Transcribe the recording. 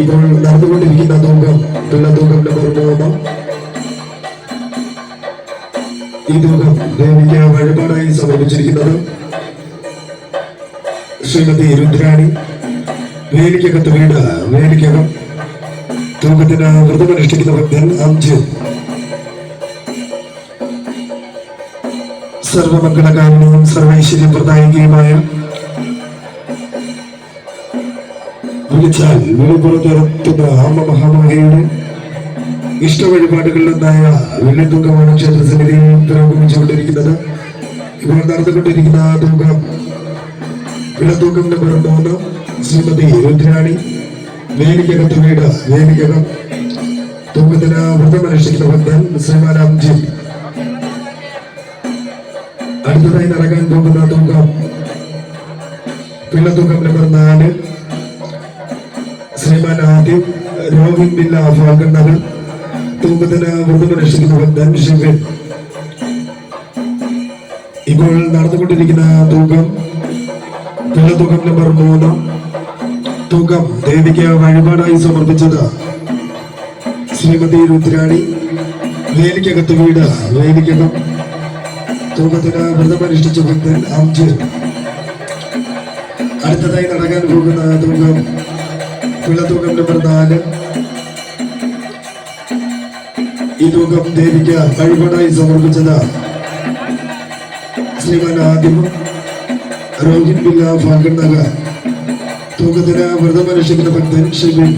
ഇപ്പോൾ നടന്നുകൊണ്ടിരിക്കുന്ന തൂക്കം പിള്ള തൂക്കം നമ്പർ മൂന്ന് ഈ തൂക്കം ദേവിക്ക് വഴിപാടായി സമർപ്പിച്ചിരിക്കുന്നത് ശ്രീമതി രുദ്രാണി. വേലിക്കകത്ത് വീട് വേലിക്കകം. തൂക്കത്തിന് വ്രതമനുഷ്ഠിക്കുന്ന ഭക്തൻ അഞ്ച്. സർവമംഗളകാരണിയും സർവൈശ്വര്യം വിളിച്ചാൽ വെളിപ്പുറത്തിറക്കുന്ന മഹാമാരിയുടെ ഇഷ്ട വഴിപാടുകളിലൊന്നായ വെള്ളിത്തൂക്കമാണ് ക്ഷേത്ര സമിതിയിൽ പുരോഗമിച്ചുകൊണ്ടിരിക്കുന്നത്. ഇപ്പോൾ നടന്നുകൊണ്ടിരിക്കുന്ന തൂക്കം വിളത്തൂക്കം നമ്പർ മൂന്ന് ശ്രീമതി രുദ്രാണി വേലിക്കകത്ത് വീട് വേലിക്കകം. തൂക്കത്തിന് വ്രതമനുഷ്ഠിക്കുന്ന ഭക്തൻ ശ്രീമാൻ അംജിത് അടുത്തതായി നടക്കാൻ പോകുന്ന തൂക്കം പിള്ളത്തൂക്കം നമ്പർ നാല് ശ്രീമാൻ ആദ്യം രോഹിത് ബില്ല നഗർ തൂക്കത്തിന് വ്രതമനുഷ്ഠിക്കുന്ന ഭക്തൻ ശിവൻ ഇപ്പോൾ നടന്നുകൊണ്ടിരിക്കുന്ന തൂക്കം നമ്പർ മൂന്ന്. തൂക്കം ദേവിക്ക് വഴിപാടായി സമർപ്പിച്ചത് ശ്രീമതി രുദ്രാണി. വേലിക്കകത്ത് വീട് വേലിക്കകം. തൂക്കത്തിന് വ്രതമനുഷ്ഠിച്ച ഭക്തൻ അടുത്തതായി നടക്കാൻ പോകുന്ന തൂക്കം നമ്പർ നാല് ഈ തൂക്കം ദേവിക്ക് കഴിവടായി സമർപ്പിച്ചത്. ശ്രീമാൻ ആദ്യം രോഹിത് ബില്ല ഫാൽക്കൺ നഗർ തൂക്കത്തിന് ഭക്തൻ ഷിബിൻ